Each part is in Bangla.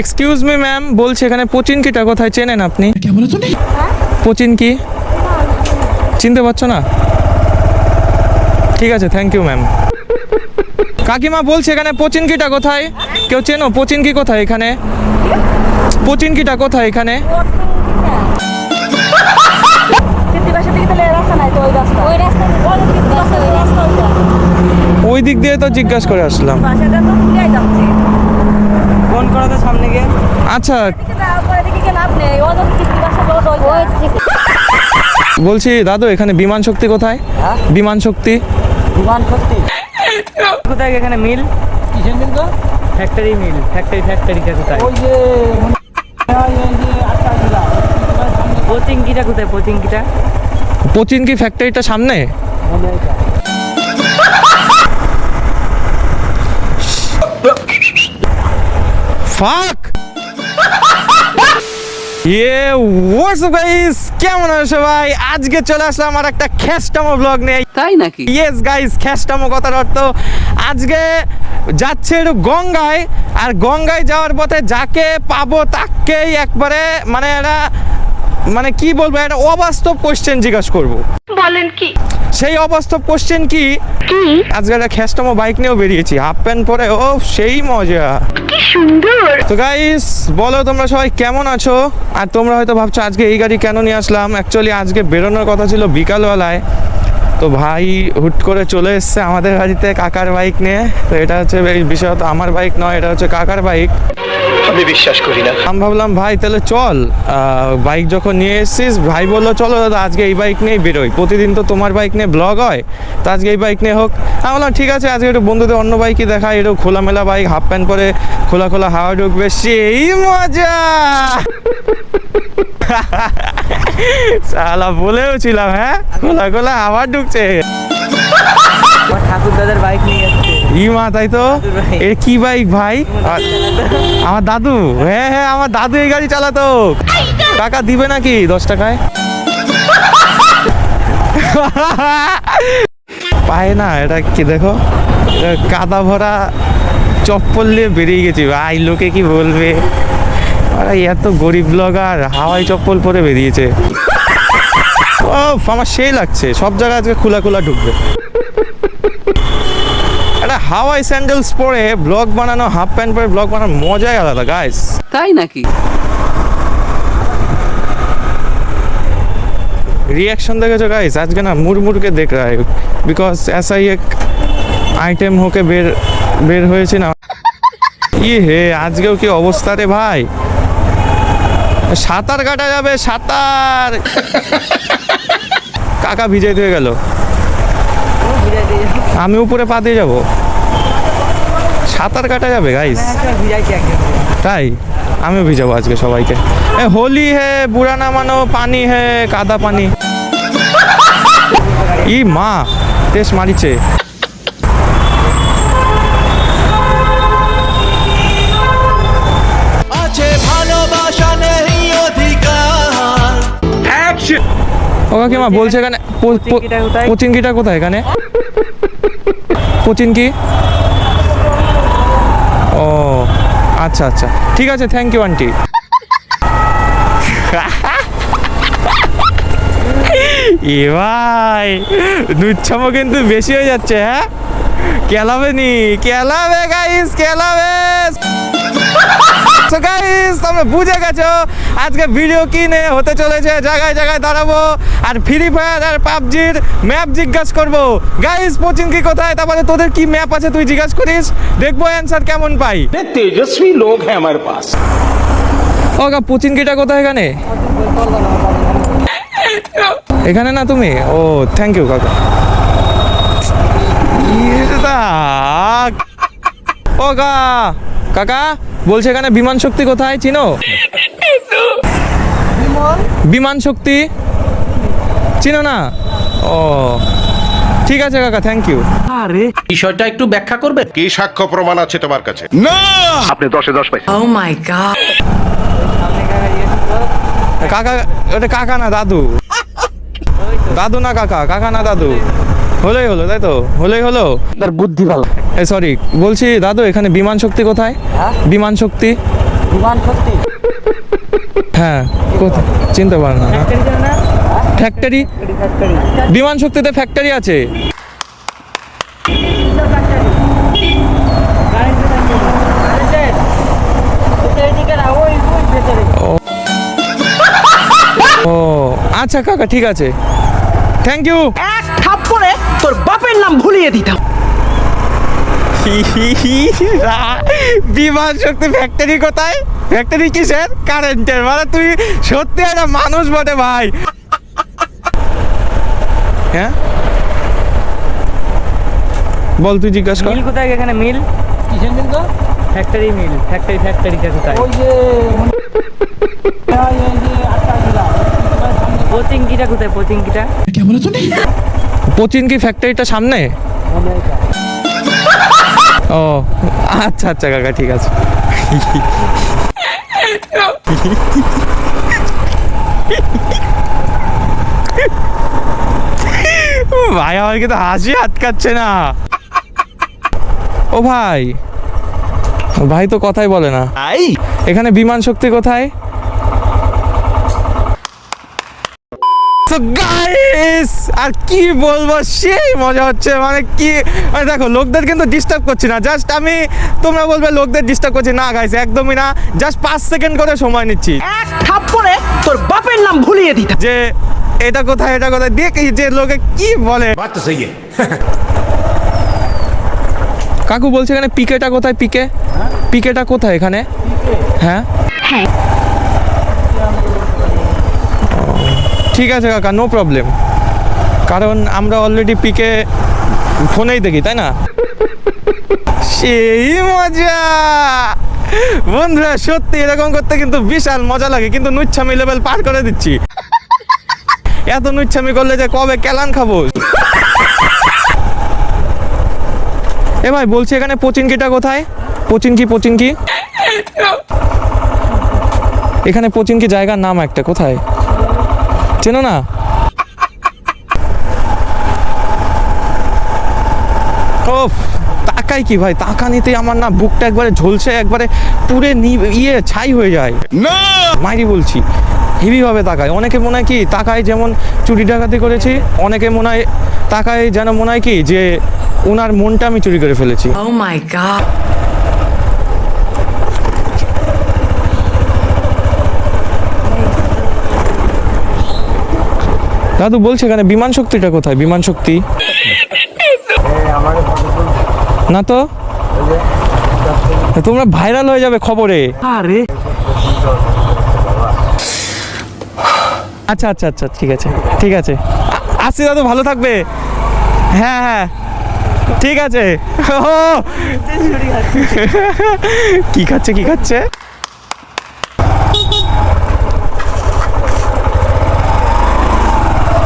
এক্সকিউজ মি ম্যাম বলছি এখানে পচিনকিটা কোথায় চেনেন আপনি? পচিনকি চিনতে পারছ না? ঠিক আছে থ্যাংক ইউ ম্যাম কাকিমা বলছি এখানে পচিনকিটা কোথায়? কেউ চেনো? পচিনকি কোথায় এখানে? পচিনকিটা কোথায় এখানে? ওই দিক দিয়ে তো জিজ্ঞাসা করে আসলাম বাসাটা তো ফুলিয়াই যাচ্ছে ফোন করো তো সামনে গিয়ে। আচ্ছা। বলছি দাদু এখানে বিমান শক্তি কোথায়? হ্যাঁ? বিমান শক্তি। বিমান শক্তি। কোথায় এখানে মিল? কিসের মিল তো ফ্যাক্টরি মিল ফ্যাক্টরি ফ্যাক্টরিটা কোথায়? ওই যে কোচিংকিটা কোথায়? কোচিংকিটা পচিনকি ফ্যাক্টরিটা সামনে? ফাক ইয়ে হোয়াটস আপ গাইস কেমন আছো সবাই আজকে চলে আসলাম আমার একটা খ্যাস্টামো ব্লগ নিয়ে। তাই নাকি? ইয়েস গাইস খ্যাস্টামো কথার অর্থ আজকে যাচ্ছে একটু গঙ্গায় আর গঙ্গায় যাওয়ার পথে যাকে পাবো তাকেই একবারে মানে একটা মানে কি বলব একটা অবাস্তব কোশ্চেন জিজ্ঞাসা করব। বলেন কি? সেই অবাস্তব কোশ্চেন কি? আজকে একটা খ্যাস্টামো বাইক নিয়েও বেরিয়েছি। হাফ প্যান্ট পরে ও সেই মজা। কি সুন্দর! তো গাইস বলো তোমরা সবাই কেমন আছো? আর তোমরা হয়তো ভাবছ আজকে এই গাড়ি কেন নিয়ে আসলাম? অ্যাকচুয়ালি আজকে বেরোনোর কথা ছিল বিকালবেলায়। তো ভাই হুট করে চলে এসছে আমাদের গাড়িতে কাকার বাইক নিয়ে। তো এটা হচ্ছে বিষয়ত আমার বাইক নয় এটা হচ্ছে কাকার বাইক আমি বিশ্বাস করি না। আমি ভাবলাম ভাই তাহলে চল। বাইক যখন নিয়ে এসছিস ভাই বলল চলো দাদা আজকে এই বাইক নিয়েই বেরোই। প্রতিদিন তো তোমার বাইক নিয়ে ব্লগ হয় তো আজকে এই বাইক নিয়ে হোক। আমি বললাম ঠিক আছে আজকে একটু বন্ধুদের অন্য বাইকই দেখাই একটু খোলামেলা বাইক হাফ প্যান্ট পরে খোলা খোলা হাওয়া ঢুকবে। সেই মজা! সালা বলেও ছিলাম হ্যাঁ? খোলা খোলা হাওয়া ঢুকছে। ঠাকুর দাদার বাইক নিয়ে যাচ্ছে ই মা তাই তো? ভাই। এ কি বাইক ভাই? আমার দাদু। হ্যাঁ হ্যাঁ আমার দাদু এই গাড়ি চালাতো টাকা দিবে নাকি দশ টাকায়? পায় না এটা কি দেখো? কাদা ভরা চপ্পল নিয়ে বেরিয়ে গেছি। ভাই লোকে কি বলবে? আরে এত গরিব ব্লগার হাওয়াই চপ্পল পরে বেরিয়েছে। ও আমার সেই লাগছে। সব জায়গায় আজকে খোলা খোলা ঢুকবে। একটা হাওয়াই স্যান্ডেলস পরে ব্লগ বানানো হাফ প্যান্ট পরে ব্লগ বানানোর মজাই আলাদা গাইস তাই নাকি रिएक्शन দেখেছো গাইস আজকে না মুড়মুড় के देख रहा है बिकॉज ऐसा ही एक আইটেম হোকে বের বের হয়েছে না ই হে আজকেও কি অবস্থা রে ভাই সাঁতার কাটা যাবে সাঁতার কাকা ভিজাই হয়ে গেল আমি উপরে পা দিয়ে যাব। সাঁতার কাটা যাবে গাইস তাই? আমিও ভিজাবো আজকে সবাইকে। এ হোলি হে বুড়া না মানো পানি হে কাদা পানি। ই মা টেস্ট মারিছে। আছে ভালোবাসা নেই অধিকার। ও কাকিমা বলছে এখানে পো- পো- পচিনকিটা কোথায়? পচিনকিটা কোথায় কি? ও আচ্ছা আচ্ছা। ঠিক আছে থ্যাংক ইউ আন্টি এ ভাই দুচ্ছামো কিন্তু বেশি হয়ে যাচ্ছে হ্যাঁ? কেলাবে নি কেলাবে গাইস কেলাবে তো গাইস প্লিজ তুমি বুঝে গেছো আজকে ভিডিও কিনে হতে চলেছে? জায়গায় জায়গায় দাঁড়াবো আর ফ্রি ফায়ার আর পাবজির ম্যাপ জিজ্ঞাসা করব। গাইস পচিন কি কোথায়? তারপরে তোদের কি ম্যাপ আছে তুই জিজ্ঞাসা করিস? দেখব অ্যান্সার কেমন পাই। তেজস্বী লোক হ্যাঁ আমার পাশ ও গা পচিন কিটা কোথায় এখানে? এখানে না তুমি? ও থ্যাংক ইউ কাকা। ইয়ে ও গা কাকা বলছে এখানে বিমান শক্তি কোথায় চিনো? বিমান শক্তি? চিনো না? ও ঠিক আছে কাকা থ্যাংক ইউ আরে বিষয়টা একটু ব্যাখ্যা করবে? কি সাক্ষ্য প্রমাণ আছে তোমার কাছে? না! আপনি দশে দশ পাইছেন। ও মাই গড কাকা ওটা কাকা না দাদু? দাদু না কাকা কাকা না দাদু? হলেই হলো তাই তো? হলেই হলো? তার বুদ্ধি ভালো। এ সরি বলছি দাদু এখানে বিমান শক্তি কোথায়? হ্যাঁ? বিমান শক্তি? বিমান সত্যি হ্যাঁ কোথায়? চিনতে পারে না। ফ্যাক্টরি বিমান শক্তিতে ফ্যাক্টরি আছে। ও আচ্ছা কাকা ঠিক আছে। থ্যাংক ইউ তোর বাপের নাম ভুলিয়ে দিতাম। বিমান শক্তি ফ্যাক্টরি কোথায়? ফ্যাক্টরি কিসের? কারেন্টের মানে তুই সত্যি একটা মানুষ বটে ভাই। হ্যাঁ? বল তুই জিজ্ঞাসা কর। মিল কোথায় এখানে? মিল? কিসের মিল তো ফ্যাক্টরি মিল। ফ্যাক্টরি ফ্যাক্টরিটা কোথায়? ওই যে কোথায়? পচিংকিটা পচিনকি ফ্যাক্টরিটা সামনে? ও আচ্ছা আচ্ছা কাকা ঠিক আছে। ভাই আমার কিন্তু হাসি আটকাচ্ছে না। ও ভাই। ভাই তো কথাই বলে না। এখানে বিমান শক্তি কোথায়? সো গাইস আর কি বলব? সেই মজা হচ্ছে। মানে কি মানে দেখো লোকদের কিন্তু ডিস্টার্ব করছি না। জাস্ট আমি তোমরা বলবে লোকদের ডিস্টার্ব করছি। না গাইস একদমই না। জাস্ট পাঁচ সেকেন্ড করে সময় নিচ্ছি। এক থাপ্পড়ে তোর বাপের নাম ভুলিয়ে দিতে। যে এটা কোথায় এটা কোথায়? দেখি যে লোকে কি বলে। কাকু বলছে এখানে পিকেটা কোথায়? পিকে? পিকেটা কোথায় এখানে? হ্যাঁ? হ্যাঁ। ঠিক আছে কাকা নো প্রবলেম কারণ আমরা অলরেডি পিকে ফোনেই দেখি, তাই না? সেই মজা! বন্ধুরা, সত্যি এরকম করতে কিন্তু বিশাল মজা লাগে, কিন্তু নুচ্ছামি লেভেল পার করে দিচ্ছি। এত নুচ্ছামি করলে যে কবে কেলান খাব? এ ভাই, বলছি এখানে পচিনকিটা কোথায়? পচিনকি পচিনকি এখানে পচিনকি জায়গার নাম একটা, কোথায়? চেনো না? ও তাকাই কি ভাই? তাকা নিতে আমার না বুকটা একবারে ঝলসে একবারে পুরে নি- ইয়ে ছাই হয়ে যায়। না! মাইরি বলছি হেভি ভাবে তাকায় অনেকে মনে হয় কি তাকায় যেমন চুরি ডাকাতি করেছি অনেকে মনে হয় তাকায় যেন মনে হয় কি যে ওনার মনটা আমি চুরি করে ফেলেছি। Oh my god. দাদু বলছে এখানে বিমান শক্তিটা কোথায়? বিমান শক্তি। না তো? তোমরা ভাইরাল হয়ে যাবে খবরে। আরে। আচ্ছা আচ্ছা আচ্ছা ঠিক আছে ঠিক আছে। আ- আসছি দাদু ভালো থাকবে। হ্যাঁ হ্যাঁ ঠিক আছে। কি খাচ্ছে কি খাচ্ছে?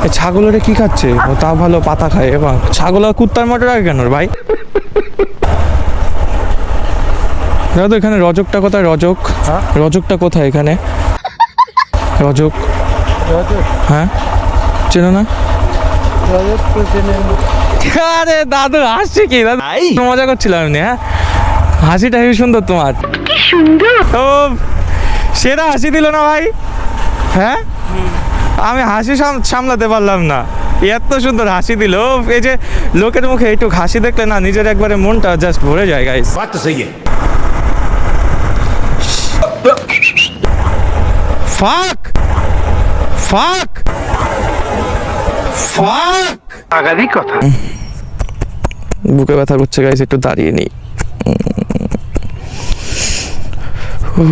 এ ছাগলের কি খাচ্ছে? ও তা ভালো পাতা খায় এবার ছাগল আর কুত্তার মতো রাখে কেন রে ভাই? দাদু এখানে রজকটা কোথায়? রজক? রজকটা কোথায় এখানে? রজক? হ্যাঁ? চেনো না? আরে দাদু হাসছে কি? দাদু আই। মজা করছিলাম এমনি হ্যাঁ? হাসিটা হেবি সুন্দর তোমার। কি সুন্দর! ও সেরা হাসি দিল না ভাই। হ্যাঁ? আমি হাসি সামলাতে পারলাম না। এত সুন্দর হাসি দিল। এই যে লোকের মুখে একটু হাসি দেখলে না নিজের একবারে মনটা জাস্ট ভরে যায় গাইস ফাক ফাক ফাক আগাদি কথা। বুকে ব্যথা করছে গাইস একটু দাঁড়িয়ে নেই। ও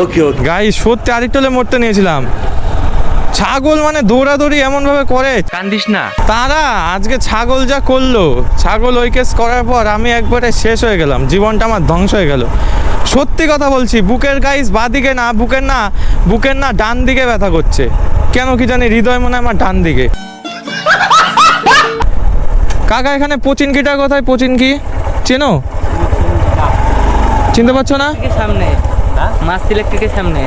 ওকে ওকে গাইস সত্যি আরেকটলে মরতে নিয়েছিলাম। ছাগল মানে দৌড়াদৌড়ি এমন ভাবে করে। কান্দিস না। তারা আজকে ছাগল যা করল ছাগল ওই কেস করার পর আমি একবারে শেষ হয়ে গেলাম। জীবনটা আমার ধ্বংস হয়ে গেল। সত্যি কথা বলছি বুকের গাইস বাদিকে না বুকের না বুকের না ডান দিকে ব্যথা করছে। কেন কি জানি হৃদয় মনে হয় আমার ডান দিকে। কাকা এখানে পচিনকিটা কোথায় পচিনকি চেনো? চিনতে পারছ না? ইলেকট্রিকের সামনে মাস ইলেকট্রিকের সামনে।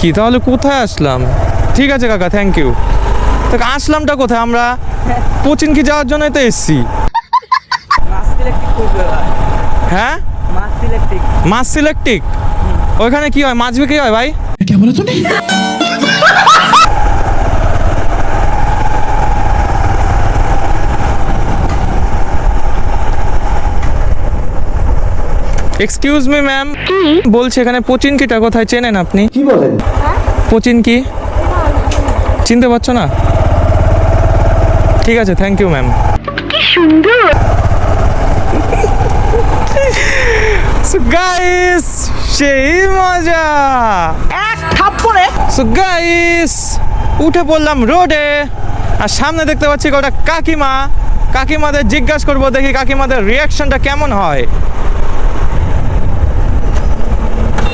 কি তাহলে কোথায় আসলাম? ঠিক আছে কাকা থ্যাংক ইউ তো আসলামটা কোথায়? আমরা পচিনকি যাওয়ার জন্যই তো এসছি। মাস হ্যাঁ। মাছ সিলেক্টিক ওইখানে কি হয়? মাছ বিক্রি হয় ভাই? এক্সকিউজ মি ম্যাম বলছি এখানে পচিনকিটা কোথায় চেনেন আপনি? কি বলেন? পচিনকি চিনতে পারছ না? ঠিক আছে থ্যাংক ইউ ম্যাম কি সুন্দর! সো গাইস সেই মজা! এক থাপ্পড়ে? সো গাইস উঠে পড়লাম রোডে। আর সামনে দেখতে পাচ্ছি ওটা কাকিমা। কাকিমাদের জিজ্ঞাসা করব দেখি কাকিমাদের রিয়াকশনটা কেমন হয়।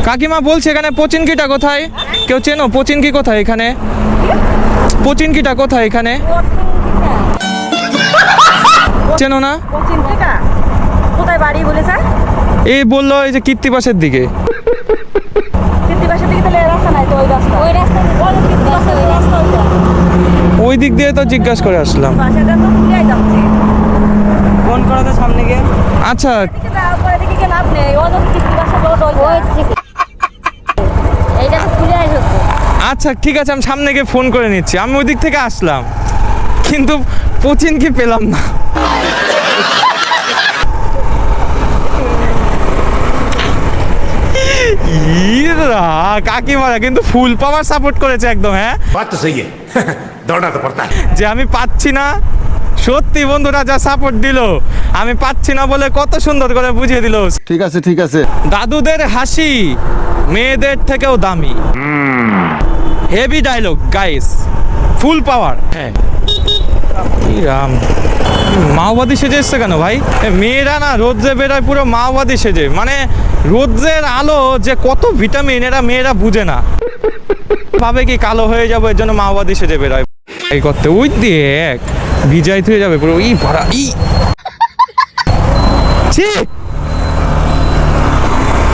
কাকিমা বলছে এখানে পচিনকিটা কোথায়? কেউ চেনো? পচিনকি কোথায় এখানে? পচিনকিটা কোথায় এখানে? চেনো না? কোথায় বাড়ি বলেছে? এই বলল এই যে কীর্তিবাসের দিকে। ওই রাস্তা। ওই রাস্তা ওই কৃত্তিবাসের ওই রাস্তা ওইটা ওই দিক দিয়ে তো জিজ্ঞাসা করে আসলাম। বাসাটা তো খুলে যাচ্ছে। ফোন করো তো সামনে গিয়ে। আচ্ছা। আচ্ছা ঠিক আছে আমি সামনে গিয়ে ফোন করে নিচ্ছি। আমি ওই দিক থেকে আসলাম। কিন্তু কি পেলাম না? কাকিমারা কিন্তু ফুল পাওয়ার সাপোর্ট করেছে একদম হ্যাঁ? যে আমি পাচ্ছি না সত্যি বন্ধুরা যা সাপোর্ট দিল আমি পাচ্ছি না বলে কত সুন্দর করে বুঝিয়ে দিল। ঠিক আছে ঠিক আছে। দাদুদের হাসি। মেয়েদের থেকেও দামি। Heavy dialogue guys full power হ্যাঁ। রাম। মাওবাদী সেজে এসছে কেন ভাই? মেয়েরা না রোদ্রে বেরোয় পুরো মাওবাদী সেজে। মানে রোদ্রের আলো যে কত ভিটামিন এরা মেয়েরা বুঝে না। ভাবে কি কালো হয়ে যাব এর জন্য মাওবাদী সেজে বেরোয় এই করতে ওই দিয়ে এক বিজয় হয়ে যাবে পুরো। ই ভরা ই।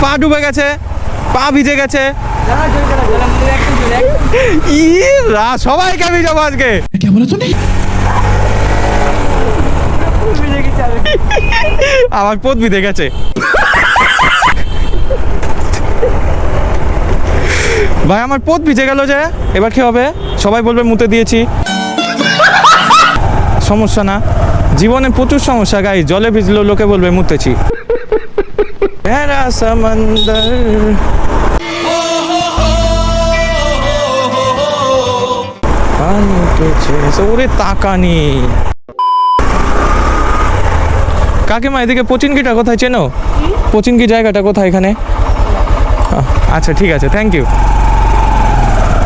পা ডুবে গেছে। পা ভিজে গেছে। সবাইকে আমি যাব আজকে। আমার পথ ভিজে গেছে। ভাই, আমার পথ ভিজে গেল যে। এবার কি হবে? সবাই বলবে, মুতে দিয়েছি। সমস্যা না। জীবনে প্রচুর সমস্যা গাই জলে ভিজলেও লোকে বলবে, মুতেছি। গহরা সমন্দর পানি তাকানি কাকিমা এদিকে পচিনকিটা কোথায় চেনো পচিনকি জায়গাটা কোথায় এখানে আচ্ছা ঠিক আছে থ্যাংক ইউ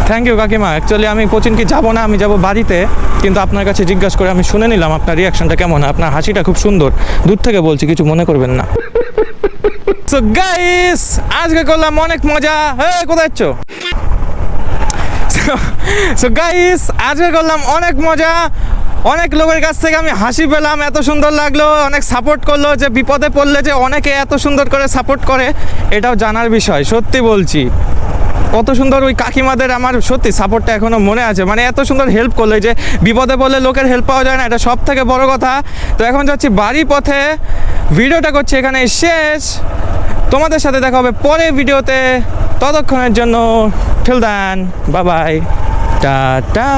থ্যাংক ইউ কাকিমা অ্যাকচুয়ালি আমি পচিনকি যাব না আমি যাব বাড়িতে কিন্তু আপনার কাছে জিজ্ঞাসা করে আমি শুনে নিলাম আপনার রিয়াকশনটা কেমন আপনার হাসিটা খুব সুন্দর দূর থেকে বলছি কিছু মনে করবেন না সো গাইস আজকে করলাম অনেক মজা। হে কোথায় যাচ্ছ? সো গাইস আজকে করলাম অনেক মজা। অনেক লোকের কাছ থেকে আমি হাসি পেলাম, এত সুন্দর লাগল। অনেক সাপোর্ট করল যে বিপদে পড়লে যে অনেকে এত সুন্দর করে সাপোর্ট করে, এটাও জানার বিষয়, সত্যি বলছি। কত সুন্দর ওই কাকিমাদের আমার, সত্যি সাপোর্টটা এখনও মনে আছে। মানে এত সুন্দর হেল্প করলে যে বিপদে পড়লে লোকের হেল্প পাওয়া যায় না, এটা সব থেকে বড় কথা। তো এখন যাচ্ছি বাড়ি পথে। ভিডিওটা করছি এখানে শেষ। তোমাদের সাথে দেখা হবে পরে ভিডিওতে। ততক্ষণের জন্য ফেল দেন বাবাই টাটা